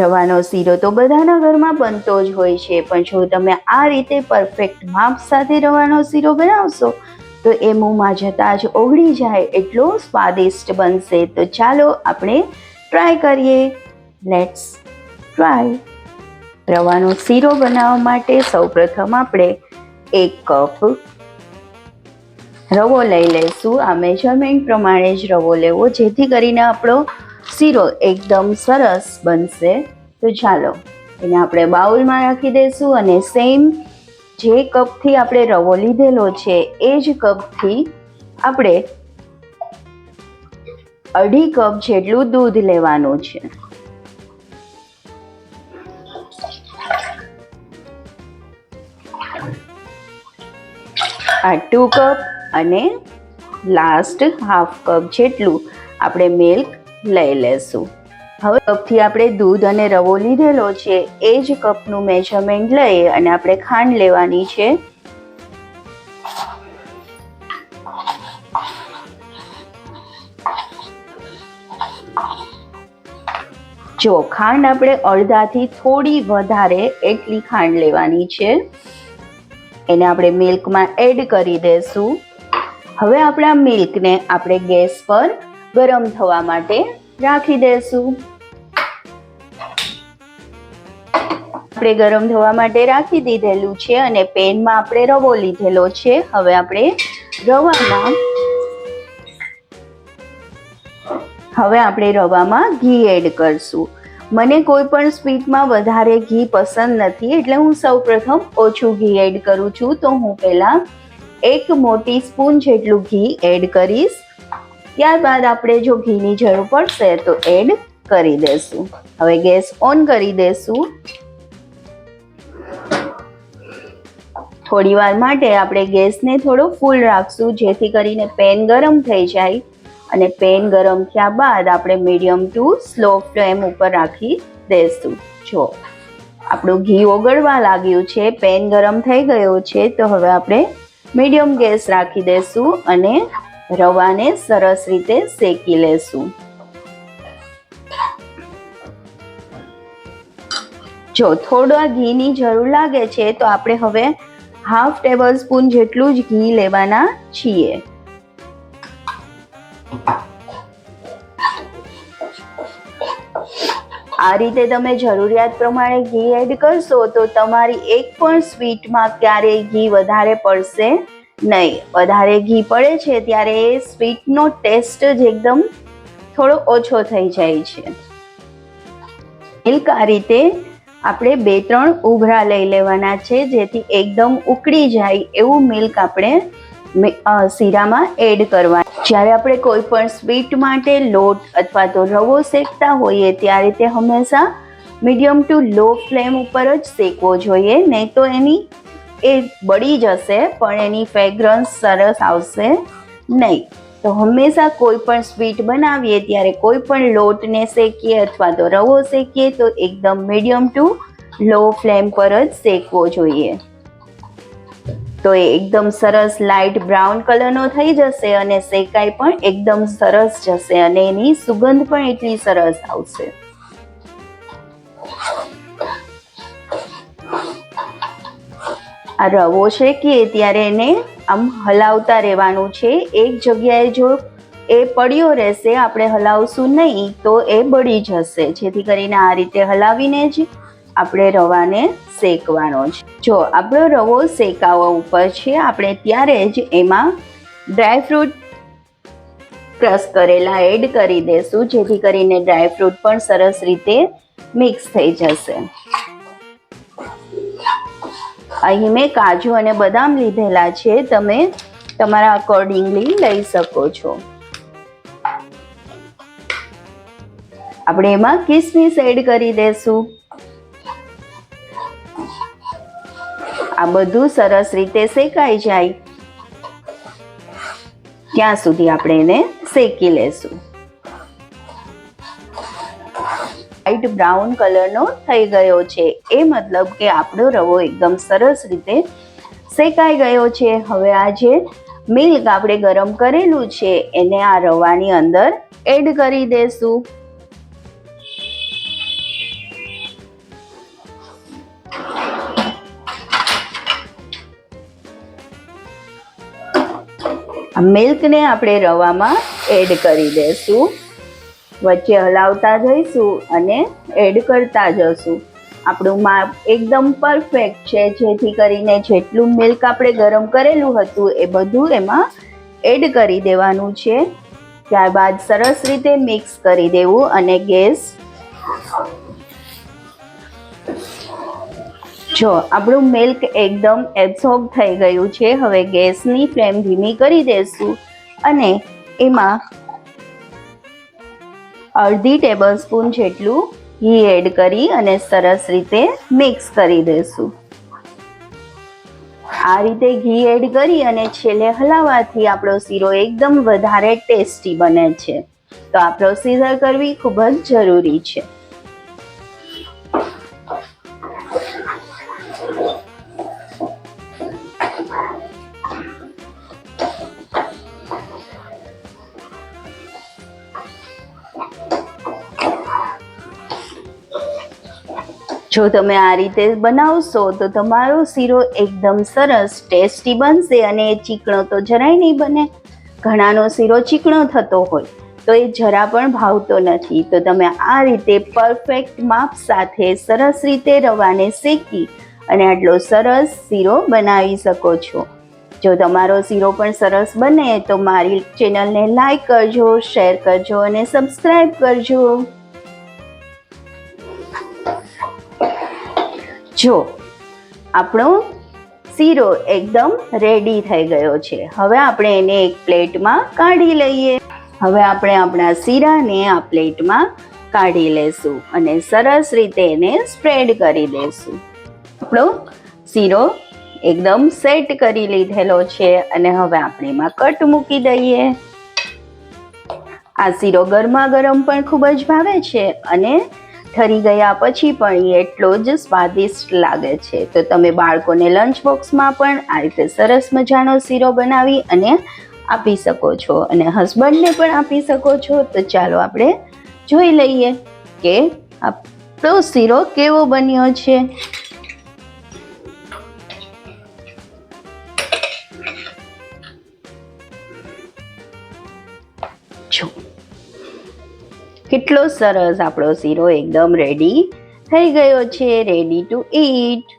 રવાનો શીરો તો બધાના ઘરમાં બનતો જ હોય છે, પણ જો તમે આ રીતે પરફેક્ટ માપ સાથે રવાનો શીરો બનાવશો, તો એ મોંમાં જતાં જ ઓગળી જાય એટલો સ્વાદિષ્ટ બનશે. તો ચાલો આપણે ટ્રાય કરીએ. લેટ્સ ટ્રાય રવાનો શીરો બનાવવા માટે સૌપ્રથમ આપણે એક કપ રવો લઈ લઈશું. આ મેજરમેન્ટ પ્રમાણે જ રવો લેવો, જેથી કરીને આપણો શીરો એકદમ સરસ બનશે. તો ચાલો, એને આપણે બાઉલમાં રાખી દઈશું અને સેમ જે કપથી આપણે રવો લીધેલો છે, એ જ કપથી આપણે અઢી કપ જેટલું દૂધ લેવાનું છે. આ ટુ કપ અને લાસ્ટ હાફ કપ જેટલું આપણે મિલ્ક લઈ લેશું. હવે કપથી આપણે દૂધ અને રવો લીધેલો છે, એ જ કપનું મેજરમેન્ટ લઈ અને આપણે ખાંડ લેવાની છે. જો ખાંડ આપણે અડધાથી થોડી વધારે એટલી ખાંડ લેવાની છે. એને આપણે મિલ્કમાં એડ કરી દઈશું હવે આપણા મિલ્કને આપણે ગેસ પર ગરમ થવા માટે રાખી દેશું. આપણે ગરમ થવા માટે રાખી દીધેલું છે અને પેનમાં આપણે રવો લીધેલો છે. હવે આપણે રવામાં હવે આપણે રવામાં ઘી એડ કરશું. મને કોઈ પણ સ્વીટમાં વધારે ઘી પસંદ નથી એટલે હું સૌ પ્રથમ ઓછું ઘી એડ કરું છું. તો હું પહેલાં એક મોટી સ્પૂન જેટલું ઘી એડ કરીશ. ત્યારબાદ આપણે જો ઘીની જરૂર પડશે તો એડ કરી દેશું. હવે ગેસ ઓન કરી દેશું. થોડી વાર માટે આપણે ગેસને થોડો ફૂલ રાખશું, જેથી કરીને પેન ગરમ થઈ જાય અને પેન ગરમ થયા બાદ આપણે મીડિયમ ટુ સ્લો ફ્લેમ ઉપર રાખી દેશું. જો, આપણું ઘી ઓગળવા લાગ્યું છે, પેન ગરમ થઈ ગયો છે, તો હવે આપણે મીડિયમ ગેસ રાખી દેશું અને રવાને સરસ રીતે શેકી લેશું. જો થોડા ઘીની જરૂર લાગે છે, તો આપણે હવે હાફ ટેબલ સ્પૂન જેટલું જ ઘી લેવાના છીએ. આ રીતે તમે જરૂરિયાત પ્રમાણે ઘી એડ કરશો, તો તમારી એક પણ સ્વીટમાં ક્યારેય ઘી વધારે પડશે નહીં, વધારે ઘી પડે છે ત્યારે એ સ્વીટનો ટેસ્ટ જ એકદમ થોડો ઓછો થઈ જાય છે. મિલ્ક આ રીતે આપણે બે ત્રણ ઉભરા લઈ લેવાના છે, જેથી એકદમ ઉકળી જાય એવું મિલ્ક આપણે શીરામાં એડ કરવા જ્યારે આપણે કોઈ પણ સ્વીટ માટે લોટ અથવા તો રવો શેકતા હોઈએ, ત્યારે તે હંમેશા મીડિયમ ટુ લો ફ્લેમ ઉપર જ શેકવો જોઈએ, નહીં તો એની એ બળી જશે, પણ એની ફ્રેગ્રન્સ સરસ આવશે નહીં. તો હંમેશા કોઈ પણ સ્વીટ બનાવીએ ત્યારે કોઈ પણ લોટને શેકીએ અથવા તો રવો શેકીએ તો એકદમ મીડિયમ ટુ લો ફ્લેમ પર જ શેકવો જોઈએ. તો એ એકદમ સરસ લાઇટ બ્રાઉન કલરનો થઈ જશે અને શેકાઈ પણ એકદમ સરસ જશે અને એની સુગંધ પણ એટલી સરસ આવશે. આ રવો કે ત્યારે એને આમ હલાવતા રહેવાનું છે. એક જગ્યાએ જો એ પડ્યો રહેશે, આપણે હલાવશું નહીં, તો એ બળી જશે. જેથી કરીને આ રીતે હલાવીને જ આપણે રવાને શેકવાનો છે. જો આપણો રવો શેકાવા ઉપર છે, આપણે ત્યારે જ એમાં ડ્રાયફ્રૂટ ક્રશ કરેલા એડ કરી દેશું. જેથી કરીને ડ્રાયફ્રૂટ પણ સરસ રીતે મિક્સ થઈ જશે. અહીં મેં કાજુ અને બદામ લીધેલા છે. તમે તમારા અકોર્ડિંગલી લઈ શકો છો. આપણે એમાં કિસમિસ એડ કરી દેશું. આ બધું સરસ રીતે શેકાઈ જાય. ત્યાં સુધી આપણે એને શેકી લેશું. લાઇટ બ્રાઉન કલરનો થઈ ગયો છે. એ મતલબ કે આપણો રવો એકદમ સરસ રીતે શેકાઈ ગયો છે. હવે આ જે મિલ્ક આપણે ગરમ કરેલું છે, એને આ રવાની અંદર એડ કરી દેશું. મિલ્કને આપણે રવામાં એડ કરી દઈશું વચ્ચે હલાવતા જઈશું અને એડ કરતા જશું. આપણું માપ એકદમ પરફેક્ટ છે. જેથી કરીને જેટલું મિલ્ક આપણે ગરમ કરેલું હતું એ બધું એમાં એડ કરી દેવાનું છે. ત્યારબાદ સરસ રીતે મિક્સ કરી દેવું અને ગેસ જો, આપણું મિલ્ક એકદમ એબ્સોર્બ થઈ ગયું છે. હવે ગેસની ફ્લેમ ધીમી કરી દેશું અને એમાં અડધી ટેબલ સ્પૂન જેટલું ઘી એડ કરી અને સરસ રીતે મિક્સ કરી દઈશું. આ રીતે ઘી એડ કરી અને છેલ્લે હલાવવાથી આપણો શીરો એકદમ વધારે ટેસ્ટી બને છે. તો આ પ્રોસીજર કરવી ખૂબ જ જરૂરી છે. જો તમે આ રીતે બનાવશો તો તમારો શીરો એકદમ સરસ, ટેસ્ટી બનશે અને એ ચીકણો તો જરાય નહીં બને. ઘણાનો શીરો ચીકણો થતો હોય તો એ જરા પણ ભાવતો નથી. તો તમે આ રીતે પરફેક્ટ માપ સાથે સરસ રીતે રવાને શેકી અને આટલો સરસ શીરો બનાવી શકો છો. જો તમારો શીરો પણ સરસ બને તો મારી ચેનલને લાઈક કરજો, શેર કરજો અને સબસ્ક્રાઈબ કરજો. જો આપણો શીરો એકદમ રેડી થઈ ગયો છે. હવે આપણે એને એક પ્લેટમાં કાઢી લઈએ. હવે આપણે આપણા શીરાને આ પ્લેટમાં કાઢી લેશું અને સરસ રીતે એને સ્પ્રેડ કરી દેશું. આપણો શીરો એકદમ સેટ કરી લીધેલો છે અને હવે આપણે એમાં કટ મૂકી દઈએ. આ શીરો ગરમા ગરમ પણ ખૂબ જ ભાવે છે અને ઠરી ગયા પછી પણ એ એટલો જ સ્વાદિષ્ટ લાગે છે. તો તમે બાળકોને લંચ બોક્સમાં પણ આ રીતે સરસ મજાનો શીરો બનાવી અને આપી શકો છો. અને હસબન્ડને પણ આપી શકો છો. તો ચાલો આપણે જોઈ લઈએ કે આપણો શીરો કેવો બન્યો છે. જો. કેટલો સરસ આપણો શીરો એકદમ રેડી થઈ ગયો છે રેડી ટુ ઈટ